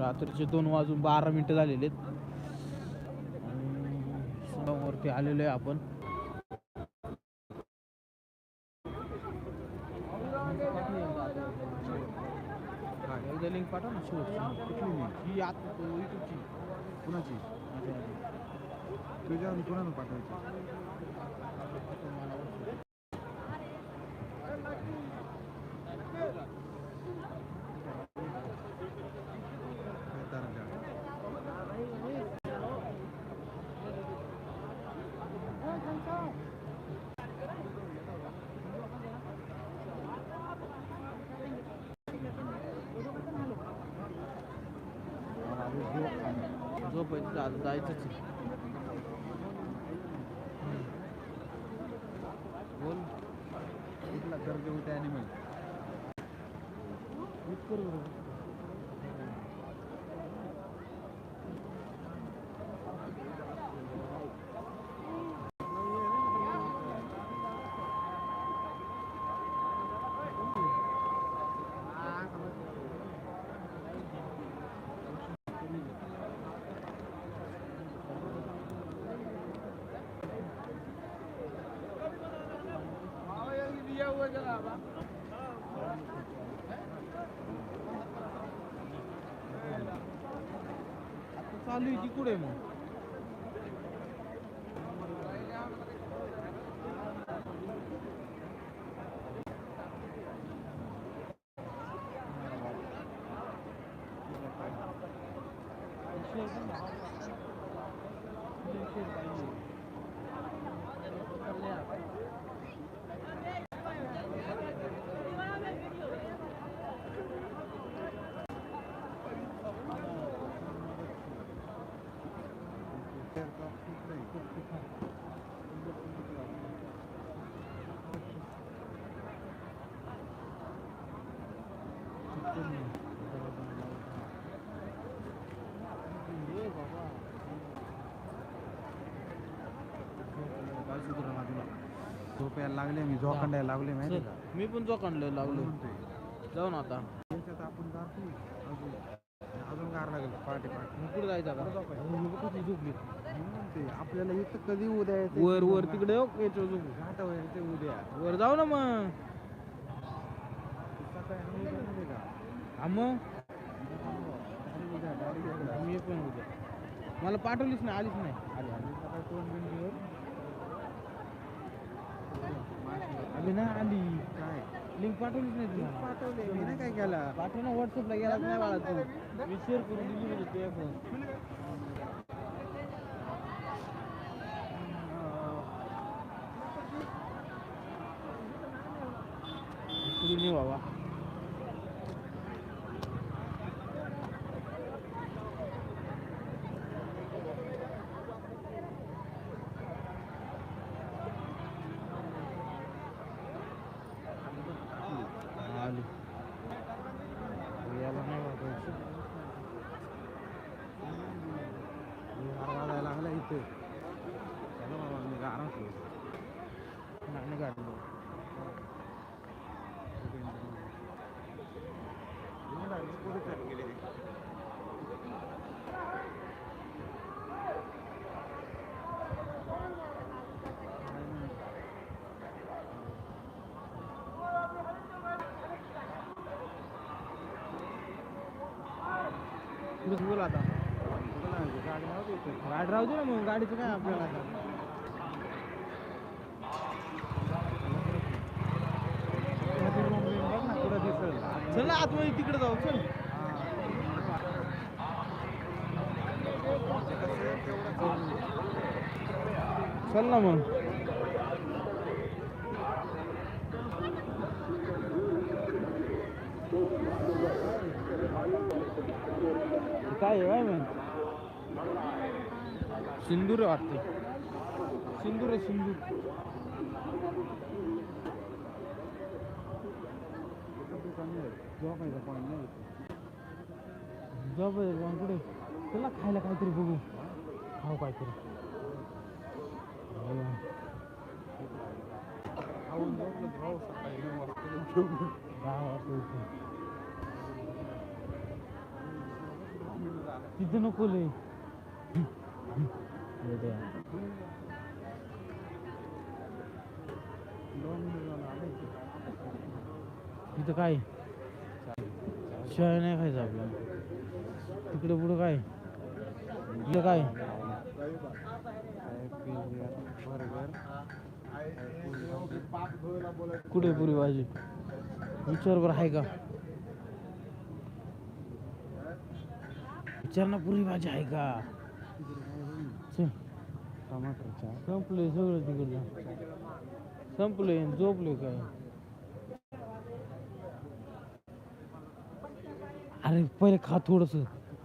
रात्रीचे दोन वाजून बारा मिनटं झालेले आहेत. आलेलो आहे आपण. एकदा लिंक पाठव ना शेवटची कुठली लिंक ही आता युट्यूबची कुणाची? तुझ्या कुणाला पाठवायची काय तारंगा? आता जायचंच आहे. बोल. कुठला कर्ज होते ॲनिमल आता चालू आहे की कुठे मग काय सुधारणा तुला झोप यायला लागले मी झोकांडायला लागले माहिती का? मी पण जोकांडलं लागलो. जाऊ ना आता. आपण गार लागेल पहाटे पहाटे मग कुठे जायचं आता? कुठे झोपली आपल्याला इथं कधी उद्या यायचं वर वर तिकडे हो याच्यावर झोपू. घाटा व्हायचं उद्या. वर जाऊ ना मग. सकाळी आम्ही उद्या माहिती का? हा मग? आम्ही उद्या गाडी घेऊन मी पण उद्या. मला पाठवलीच नाही आलीच नाही. आली आम्ही सकाळी तोंड बिंड घेऊन अभी नाही आली. काय? लिंक पाठवलीच नाही तुला पाठवले मी नाही काय केला. पाठव ना व्हॉट्सअपला गेला नाही बाळा तू मी शेअर करून दिली होती तुझ्या फोन ये बाबा आली याला नाही वाटायचं गार वाजायला लागला इथे चला बाबा मी गारा नाही काढलं बस बोल आता गाडी नव्हती इथे गाडी राहू दे ना मग गाडीचं काय आपल्याला आता? ना कुठं चल आतमध्ये तिकडे जाऊ चल. चल ना मग. काय आहे काय मग? सिंदूर आहे वाटते सिंदूर आहे सिंदूर झोपायचा पॉईंट नाही इथे. जाऊ पाहिजे मग कुठे चला खायला काहीतरी बघू खाऊ काहीतरी हो. खाऊन झोपलं की भाऊ सकाळी नऊ वाजता घेऊन दहा वाजता उठून. तिथं नको लय दोन मिनिट झालं आलं इथे. तिथं काय? शेळ्या नाही खायचं आपल्याला. तिकडे पुढं काय? इकडं काय? कुठे पुरी भाजी? विचार बरं आहे का? विचार ना पुरी भाजी आहे का? चल, टमाटरच्या संपलंय सगळं तिकडलं. संपलंय झोपलोय काय? अरे पहिले खा थोडस.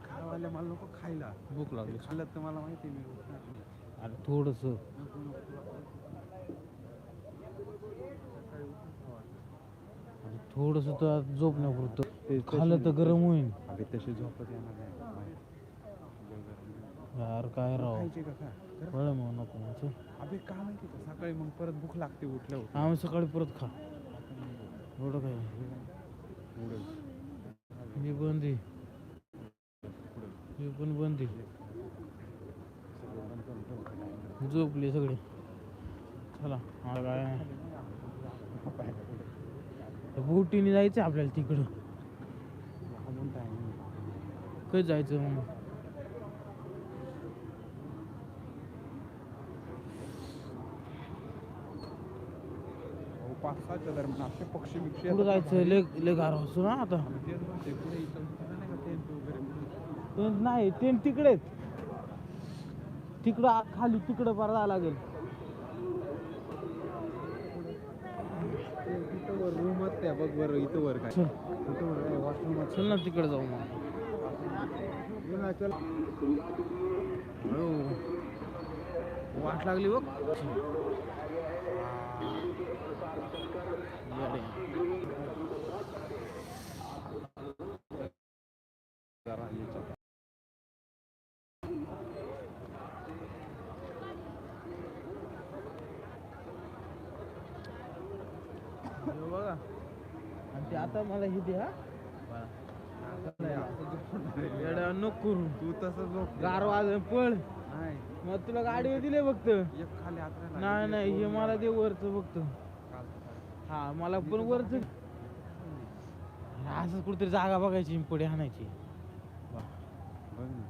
खावायला मला नको खायला. भूक लागली. खाल्लं तर मला माहिती मी. अरे थोडस. थोडस तर झोपण्यापुरतं खाल्लं तर गरम होईल. तशी झोपत येणार नाही. यार काय राव? खायचे का मग नको चल. अबे का माहिती का सकाळी मग परत भूक लागते उठल्या उठल्या. आम्ही सकाळी परत खा. एवढं काय? नूडल्स मी बंदी. मी पण बंदी. झोपली सगळी. चला आता काय. बोटीने जायचं आपल्याला तिकडं. कधी जायचं मग? पाच सहाच्या दरम्यान असे पक्षी बिक्षी जायचं लय लय गार असतो ना आता. तेच म्हणते पुढे इथं इथं नाही का टेंट वगैरे म्हणून. टेंट नाही टेंट तिकडेच तिकडं आ- खाली तिकडं पार जावं लागेल. ते तिथं वर रूमच त्या बघ बरं इथं वर काय. चल. इथं वर चल ना तिकडे जाऊ मग. चल. हो. वाट लागली बघ. बघा. आणि ते आता मला हे द्या नको करू. तू तसं गार वाज पळ. नाही. मग तुला गाडी दिले फक्त. आत नाही नाही हे मला दे वरचं फक्त. हा मला पण वरच असं कुठेतरी जागा बघायची पुढे हाणायची बघ ना.